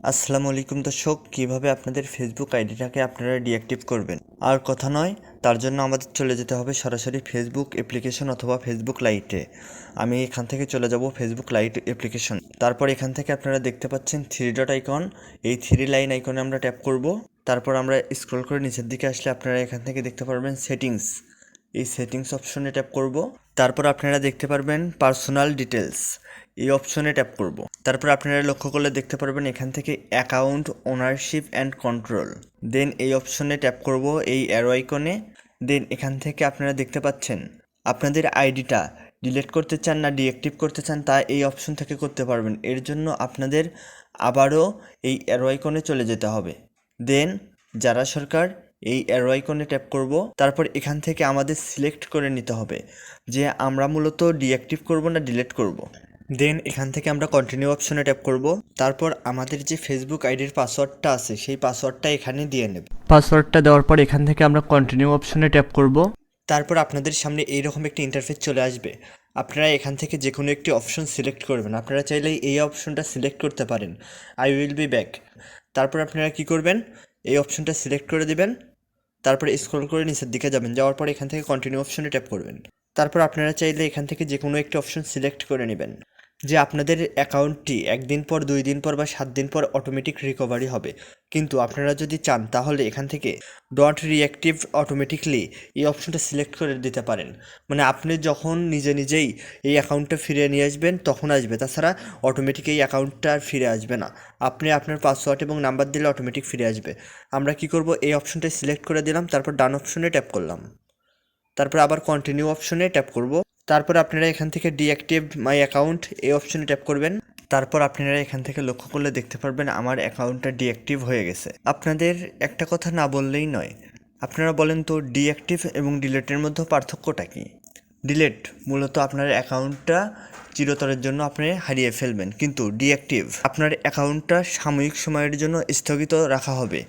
আসসালামু আলাইকুম দর্শক, কীভাবে আপনাদের ফেসবুক আইডিটাকে আপনারা ডিঅ্যাক্টিভ করবেন? আর কথা নয়, তার জন্য আমাদের চলে যেতে হবে সরাসরি ফেসবুক অ্যাপ্লিকেশন অথবা ফেসবুক লাইটে আমি এখান থেকে চলে যাব ফেসবুক লাইট অ্যাপ্লিকেশন তারপর এখান থেকে আপনারা দেখতে পাচ্ছেন থ্রি ডট আইকন এই থ্রি লাইন আইকনে আমরা ট্যাপ করব। তারপর আমরা স্ক্রল করে নিচের দিকে আসলে আপনারা এখান থেকে দেখতে পারবেন সেটিংস এই সেটিংস অপশনে ট্যাপ করব। তারপর আপনারা দেখতে পারবেন পার্সোনাল ডিটেলস এই অপশনে ট্যাপ করব। তারপর আপনারা লক্ষ্য করলে দেখতে পারবেন এখান থেকে account ownership and control then এই অপশনে ট্যাপ করব এই অ্যারো আইকনে দেন এখান থেকে আপনারা দেখতে পাচ্ছেন আপনাদের আইডিটা ডিলিট করতে চান না ডিঅ্যাক্টিভ করতে চান, তা এই অপশন থেকে করতে পারবেন। এর জন্য আপনাদের আবারও এই অ্যারো আইকনে চলে যেতে হবে। দেন যারা সরকার এই অ্যারো আইকনে ট্যাপ করব। তারপর এখান থেকে আমাদের সিলেক্ট করে নিতে হবে যে আমরা মূলত ডিঅ্যাক্টিভ করব না ডিলিট করব। দেন এখান থেকে আমরা কন্টিনিউ অপশনে ট্যাপ করব। তারপর আমাদের যে ফেসবুক আইডির পাসওয়ার্ডটা আছে সেই পাসওয়ার্ডটা এখানে দিয়ে নেব। পাসওয়ার্ডটা দেওয়ার পর এখান থেকে আমরা কন্টিনিউ অপশনে ট্যাপ করব। তারপর আপনাদের সামনে এইরকম একটি ইন্টারফেস চলে আসবে। আপনারা এখান থেকে যে কোনো একটি অপশন সিলেক্ট করবেন। আপনারা চাইলেই এই অপশনটা সিলেক্ট করতে পারেন। আই উইল বি ব্যাক তারপর আপনারা কি করবেন? এই অপশনটা সিলেক্ট করে দিবেন। তারপরে স্ক্রল করে নিচের দিকে যাবেন, যাওয়ার পর এখান থেকে কন্টিনিউ অপশনে ট্যাপ করবেন। তারপর আপনারা চাইলে এখান থেকে যে কোনো একটি অপশন সিলেক্ট করে নেবেন, যে আপনাদের অ্যাকাউন্টটি একদিন পর, দুই দিন পর বা সাত দিন পর অটোমেটিক রিকভারি হবে। কিন্তু আপনারা যদি চান, তাহলে এখান থেকে ডট রিঅ্যাক্টিভ অটোমেটিকলি এই অপশনটা সিলেক্ট করে দিতে পারেন। মানে আপনি যখন নিজে নিজেই এই অ্যাকাউন্টটা ফিরে নিয়ে আসবেন, তখন আসবে। তাছাড়া অটোমেটিক এই অ্যাকাউন্টটা আর ফিরে আসবে না। আপনি আপনার পাসওয়ার্ড এবং নাম্বার দিলে অটোমেটিক ফিরে আসবে। আমরা কি করব? এই অপশনটা সিলেক্ট করে দিলাম, তারপর ডান অপশনে ট্যাপ করলাম। তারপর আবার কন্টিনিউ অপশনে ট্যাপ করব। তারপর আপনারা এখান থেকে ডিঅ্যাক্টিভ মাই অ্যাকাউন্ট এই অপশনে ট্যাপ করবেন। তারপর আপনারা এখান থেকে লক্ষ্য করলে দেখতে পারবেন আমার অ্যাকাউন্টটা ডিঅ্যাক্টিভ হয়ে গেছে। আপনাদের একটা কথা না বললেই নয়, আপনারা বলেন তো ডিঅ্যাক্টিভ এবং ডিলেটের মধ্যে পার্থক্যটা কী? ডিলেট মূলত আপনার অ্যাকাউন্টটা চিরতরের জন্য আপনি হারিয়ে ফেলবেন, কিন্তু ডিঅ্যাক্টিভ আপনার অ্যাকাউন্টটা সাময়িক সময়ের জন্য স্থগিত রাখা হবে।